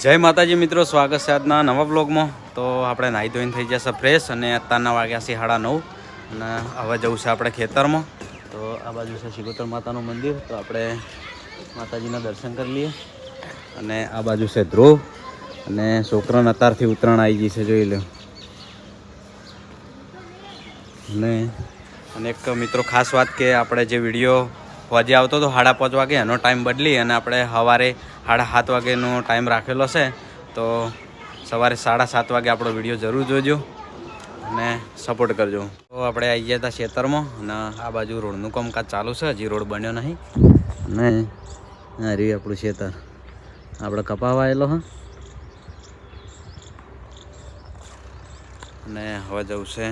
જય માતાજી મિત્રો, સ્વાગત છે આજના નવા બ્લોગમાં તો આપણે નાહી ધોઈને થઈ જશે ફ્રેશ અને અત્યારના વાગ્યા છે સાડા નવ અને હવે જવું છે આપણે ખેતરમાં. તો આ બાજુ છે શિગોતર માતાનું મંદિર. તો આપણે માતાજીના દર્શન કરી લઈએ. અને આ બાજુ છે ધ્રુવ. અને છોકરાને અત્યારથી ઉત્તરાયણ આવી ગઈ છે, જોઈ લો. અને અને એક મિત્રો ખાસ વાત કે આપણે જે વીડિયો હોજે આવતો હતો, સાડા પાંચ વાગે, એનો ટાઈમ બદલી અને આપણે સવારે સાડા સાત વાગેનો ટાઈમ રાખેલો છે. તો સવારે સાડા સાત વાગે આપણો વીડિયો જરૂર જોજો અને સપોર્ટ કરજો. તો આપણે આવી ગયા હતા ખેતરમાં અને આ બાજુ રોડનું કામકાજ ચાલુ છે. હજી રોડ બન્યો નહીં. અને આ રહ્યું આપણું ખેતર. આપણે કપાવાયેલો હા. અને હવે જવું છે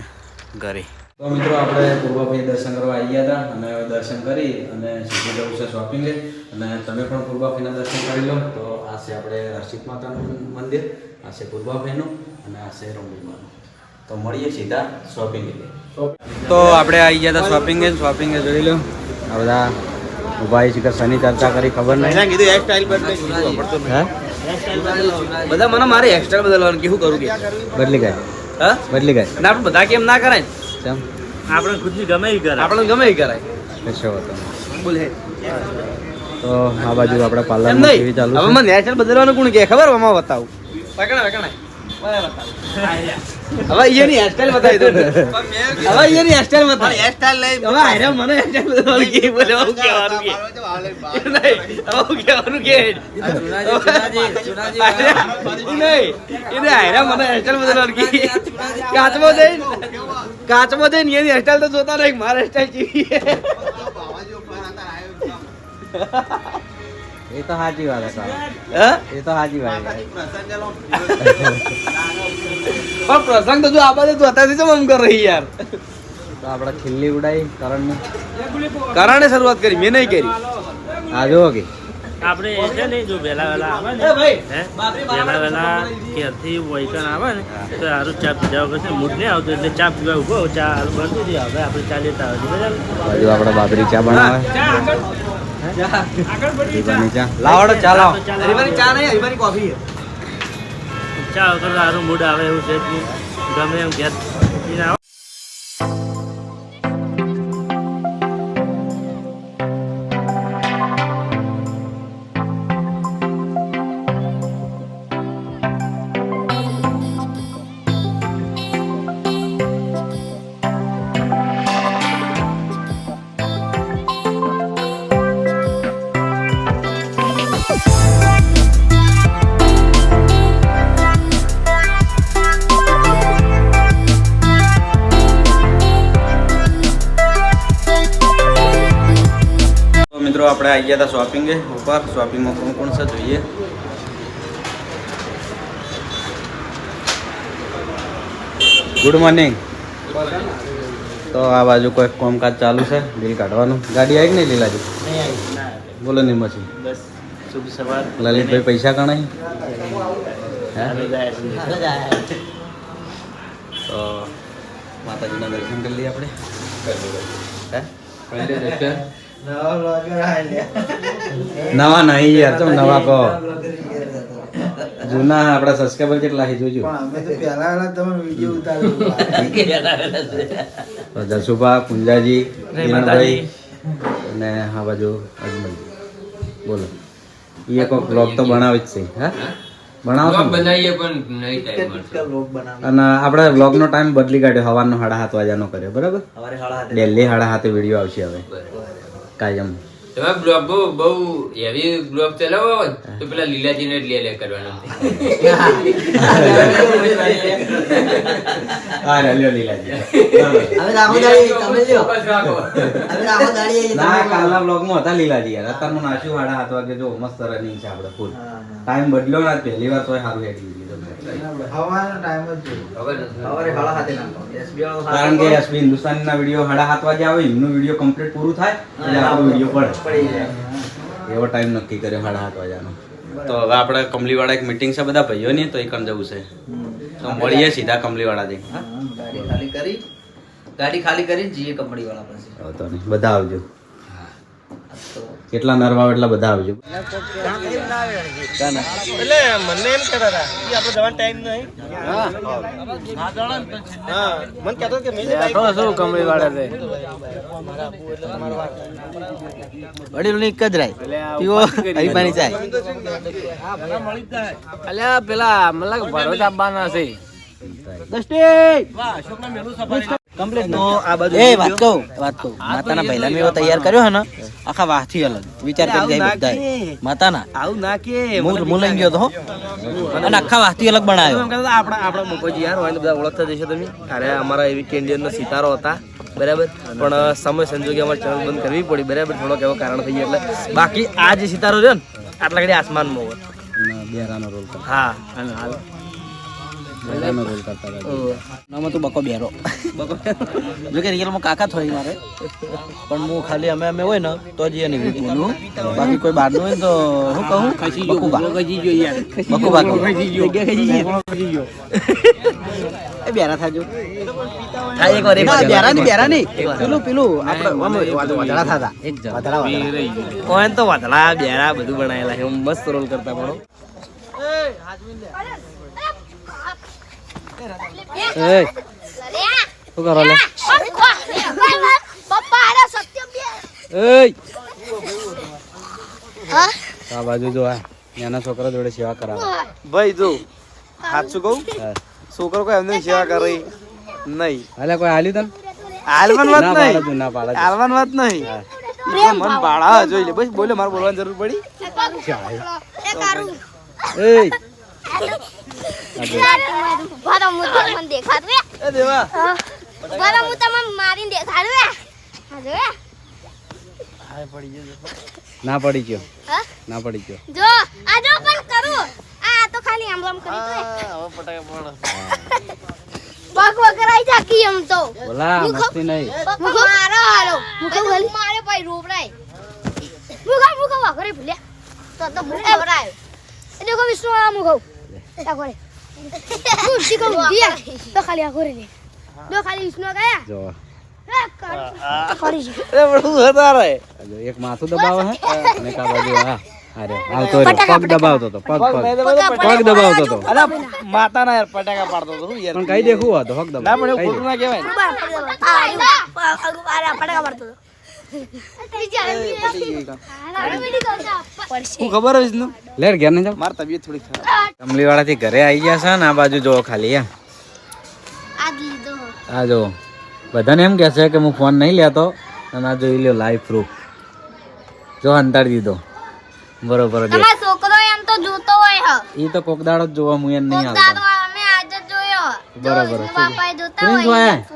ઘરે. તો મિત્રો આપણે પૂર્વાભાઈ દર્શન કરવા આવી ગયા હતા અને દર્શન કરી અને સીધું જવું છે શોપિંગે અને તમે પણ પૂર્વાભાઈના દર્શન કરી લો. તો આ છે આપણે હર્ષિત માતાનું મંદિર આ છે પૂર્વાભાઈનું અને આ છે રમણીમાનું તો મળીએ સીધા શોપિંગે તો આપણે આવી ગયા હતા શોપિંગે શોપિંગે જોઈ લો. આ બધા ઉભાઈ છે કે શની ચર્ચા કરી ખબર નહીં. હે? બધા મને મારે હેરસ્ટાઈલ બદલવાનું કેવું કરું કે? બદલી ગયા હા? બદલી ગયા અને આપણે બધા કેમ ના કરાય? ચમ આપણે ખુદની ગમે એ કરાય. આપણે ગમે એ કરાય. કશો હતો બોલ હે. તો આ બાજુ આપણે પાર્લરમાં નહીં. ટીવી ચાલુ હવે છે. મને નેચર બદલવાનું કોણ કે ખબર આમાં બતાવું. હવે અહીંયાની હેરસ્ટાઈલ બતાવી દો હવે હેરસ્ટાઈલ બતાવી. હેરસ્ટાઈલ લઈ હવે આરે મને હેરસ્ટાઈલ બદલવાનું કે બોલે હું કહેવાનું કે નહીં હવે હું કહેવાનું કે નહીં એને આયરા મને હેરસ્ટાઈલ કે જઈને. કાચમાં જઈને એની હેરસ્ટાઈલ તો જોતા નહીં મારા હેરસ્ટાઈલ જેવી એ તો સાચી વાત છે હા? એ તો સાચી વાત છે. પણ પ્રસંગ તો જો આ બાજુ અત્યારથી ચમ આમ કર રહી યાર? તો આપણે ખીલ્લી ઉડાઈ કરણની. કરણે શરૂઆત કરી મેં નહીં કરી. આ જો કે. આપણે છે ને જો વહેલા વહેલા આવે ને હે? વહેલા વહેલા ઘેરથી વહીકન આવે ને તો સારું ચા પીધા વગર છે મૂડ નહીં આવતો એટલે ચા પીવા ઊભો ચા હાલ બનતું હતી હવે આપણે ચા લેતા આવે છે બાજુ આપણે બાબરી ચા બનાવે. ચા લાવડો ચા લાવો ચા નહીં હરિભાઈ કોફી ચા વગર સારું મૂડ આવે એવું છે. ગમે એમ ઘેર. પીને આવો મિત્રો આપણે આવી ગયા હતા શોપિંગે ઉપર શોપિંગમાં કોણ કોણ છે જોઈએ ગુડ મોર્નિંગ તો આ બાજુ કોઈ કામકાજ ચાલુ છે બિલ કાઢવાનું ગાડી આવી કે નહીં લીલાજી બોલો નહીં મછી બસ શુભ સવાર લલિતભાઈ પૈસા ગણાય હે તો માતાજીના દર્શન કરી લઈએ આપણે હે નવા નહીં યાર તો નવા કહો. જૂના આપણા સબસ્ક્રાઈબર કેટલા છે જોજો. તો જસુભા કુંજાજી કિરણભાઈ અને આ બાજુ અજમલજી બોલો. એ કોઈક બ્લોગ તો બનાવે જ છે હા? બનાવો બનાવીએ પણ નહીં ટાઈમ અને આપણે બ્લોગનો ટાઈમ બદલી કાઢ્યો હવાનો સાડા સાત વાગ્યાનો કર્યો બરાબર? ડેલી સાડા સાતે વીડિયો આવશે હવે. kayam તમે બ્લોગ બહુ બહુ હેવી બ્લોગ ચલાવો તો પેલા લીલાજીને જ લે લે કરવાનો હા લ્યો લીલાજી. ના કાલના બ્લોગમાં હતા લીલાજી યાર. અત્યારનું નાખ્યું વાડા વાગે જો મસ્ત રનિંગ છે આપણે ફૂલ ટાઈમ બદલ્યો ના પહેલી વાર તોય સારું હેડી કારણ કે એસબી હિન્દુસ્તાનના વીડિયો સાડા સાત વાગે આવે એમનું વીડિયો કમ્પ્લીટ પૂરું થાય એટલે આપણો વીડિયો પડે. એવો ટાઈમ નક્કી કર્યો સાડા સાત વાગ્યાનો. તો હવે આપણે કમલીવાળા એક મીટિંગ છે બધા ભાઈઓની તો એ કણ જવું છે. તો મળીએ સીધા કમલીવાળાથી. ગાડી ખાલી કરી ગાડી ખાલી કરી જઈએ કંપની પાસે. બધા આવજો. તો કેટલા નરવા એટલા બધા આવજો. ક્યાં ના એટલે મને એમ કહેતા હતા કે આપણે જવાનો ટાઈમ નહીં. હા. મને કહેતો કે મેં શું કમળી વાળા છે? વડીલ એક જ રાય. હરીફાની ચાય. અલ્યા પેલા મને લાગે આપવાના છે. કમ્પ્લીટ નો. આ બધું એ વાત કહું વાત કહું. માતાના પહેલા મેં તૈયાર કર્યો હે ને? આખા વાહથી અલગ. વિચાર કરી જાય બધા માતાના. આવું ના કે. લઈ ગયો તો અને આખા વાહથી અલગ બનાવ્યો. આપણા આપણા મુકોજી યાર હોય ને બધા ઓળખતા જશે તમે. અરે અમારા એવી કેન્ડિયનનો સિતારો હતા. બરાબર? પણ સમય સંજોગે અમારે ચેનલ બંધ કરવી પડી. બરાબર? થોડોક એવો કારણ થઈ ગયો એટલે. બાકી આ જે સિતારો છે ને આટલા ઘડી આસમાનમાં હોય. બેરાનો રોલ હા. અને હાલ બેરાનો રોલ કરતા હતા. નામાં તું બકો બેરો. જો કે રિયલમાં કાકા થોડી મારે. પણ હું ખાલી અમે અમે હોય ને તો જ એને બોલું બાકી કોઈ બહારનું હોય ને તો હું કહું બકુબા. બકુબા કહું. એ બેરા થાજો. હા એક વાર એક વાર. બેરા ની બેરા ની પેલું પેલું. આપણે આમ વાદળા થાતા એક વાદળા વાદળા. ઓય તો વાદળા બેરા બધું બનાયેલા છે. મસ્ત રોલ કરતા પણ. એ હાજમીન લે. સત્ય બે એય આ બાજુ જો આ નાના છોકરા જોડે સેવા કરાવે ભાઈ જો સાચું કહું. છોકરો કોઈ એમને સેવા કરી નહીં હાલે કોઈ હાલ્યું તને હાલવાન વાત નહીં હાલવાન વાત નહીં મન ભાડા જોઈ લે બસ બોલે મારે બોલવાની જરૂર પડી એ કારું ભરો હું તમને દેખાડું એ. એ દેવા. ભરો હું તમને મારીને દેખાડું એ. હા. ના પડી ગયો. હા? ના પડી ગયો. જો આ જો પણ કરું. આ તો ખાલી આમ આમ કરી તો. હવે ફટાકા પણ પગ વગર આઈ જાકી એમ તો. બોલા મસ્તી નહીં. મુખો મારો હાલો. મુખો ભલે મારે ભાઈ રોપડાય મુખો મુખો વગરે ભૂલ્યા. તો તો મુખો વરાય એ દેખો વિષ્ણુ આ મુખો આ કરે મુર્શી કો દિયા તો ખાલી આ કરે ને દો ખાલી વિષ્ણુ ગયા જો એક માથું દબાવે હે અને કા બાજુ હા અરે હાલતો પગ દબાવતો તો પગ પગ પગ દબાવતો તો અલા માતાના યાર ફટાકા પાડતો હતો યાર પણ કઈ દેખું હતો પગ ના પણ એવું ખોટું ના કહેવાય ને હું ખબર હોયનું? લેર ઘેર ને જાવ મારી તબિયત થોડી ખરાબ. કમલી વાળા થી ઘરે આવી ગયા છે ને આ બાજુ જો ખાલી એમ આ જો બધાને એમ કહે છે કે હું ફોન નહીં લેતો અને આ જોઈ લ્યો લાઈવ પ્રૂફ જો અંતાડી દીધો. બરોબર છોકરો એમ તો જોતો હોય એ તો કોક દાડો જ જોવા હું એમ નહીં આવતો. બરાબર. પ્રિન્સ.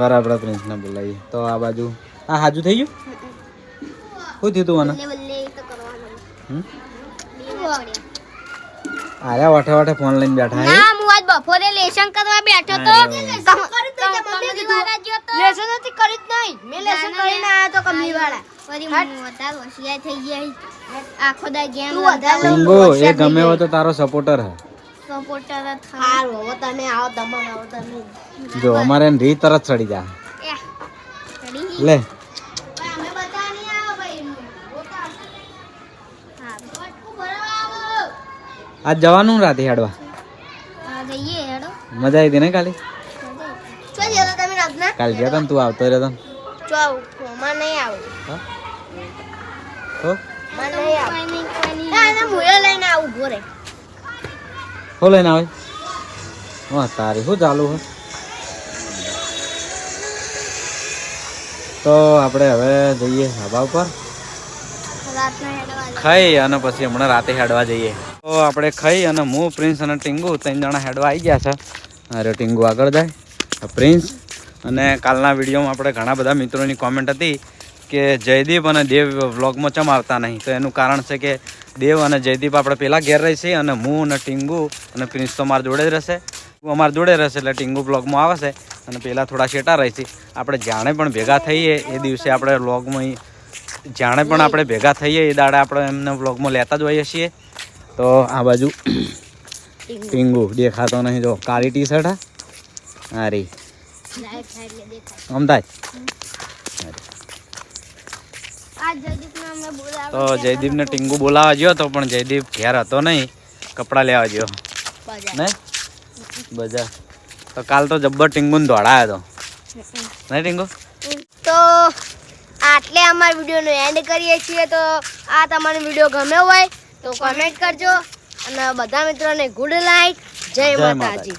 બરાબર પ્રિન્સ ને બોલાવીએ. તો આ બાજુ આ હાજુ થઈ ગયું? શું થયું તું અરે વાઠે વાઠે ફોન લઈને બેઠા હે? ના હું આજ બપોરે લેશન કરવા બેઠો તો. લેશન નથી કરી જ નહીં. મેં લેશન કરીને આયા તો કમલી વાળા. ફરી હું વધારે હોશિયાર થઈ ગયા આખો દા ગેમ એ ગમે એવો તો તારો સપોર્ટર હે. સપોર્ટર હારું હવે તમે આવો તમે આવો તમે. જો અમારે રીત તરત ચડી જા લે અમે બધા નહીં આવો ભાઈ હા બટકું ભરવા આવો આજ જવાનું રાતે હેડવા? હા જઈએ હેડો. મજા આવી હતી ને કાલે? કાલે ગયા તા તું આવતો રહ્યો તો ચો માં નહીં આવું. હા? લઈને આવું હો લઈને આવે? હા તારી શું ચાલુ હોય તો આપણે હવે જઈએ હવા ઉપર. ખાઈ અને પછી હમણાં રાતે હેડવા જઈએ. તો આપણે ખાઈ અને હું પ્રિન્સ અને ટીંગુ ત્રણ જણા હેડવા આવી ગયા છે. અરે ટીંગુ આગળ જાય. પ્રિન્સ અને કાલના વિડીયોમાં આપણે ઘણા બધા મિત્રોની કોમેન્ટ હતી કે જયદીપ અને દેવ વ્લોગમાં ચમ આવતા નહીં? તો એનું કારણ છે કે દેવ અને જયદીપ આપણે પહેલાં ઘેર રહીશે અને હું અને ટીંગુ અને પ્રિન્સ તો મારા જોડે જ રહેશે. ટીંગુ અમારા જોડે રહેશે એટલે ટીંગુ બ્લોગમાં આવશે અને પહેલાં થોડા શેટા રહીશે આપણે જાણે પણ ભેગા થઈએ એ દિવસે આપણે વ્લોગમાં જાણે પણ આપણે ભેગા થઈએ એ દાડે આપણે એમને વ્લોગમાં લેતા જ હોઈએ છીએ. તો આ બાજુ ટીંગુ દેખાતો નહીં. જો કાળી ટી શર્ટ હા રી નામ તો જયદીપને ટીંગુ બોલાવવા ગયો તો પણ જયદીપ ઘેર હતો નહીં. કપડાં લેવા ગયો. ને? બજાર. તો કાલ તો જબ્બર ટીંગુને દોડાયો હતો નહીં ટીંગુ? તો આટલે અમારા વિડીયોનો એન્ડ કરીએ છીએ. તો આ તમારો વીડિયો ગમ્યો હોય તો કોમેન્ટ કરજો. અને બધા મિત્રોને ગુડ જય જય માતાજી.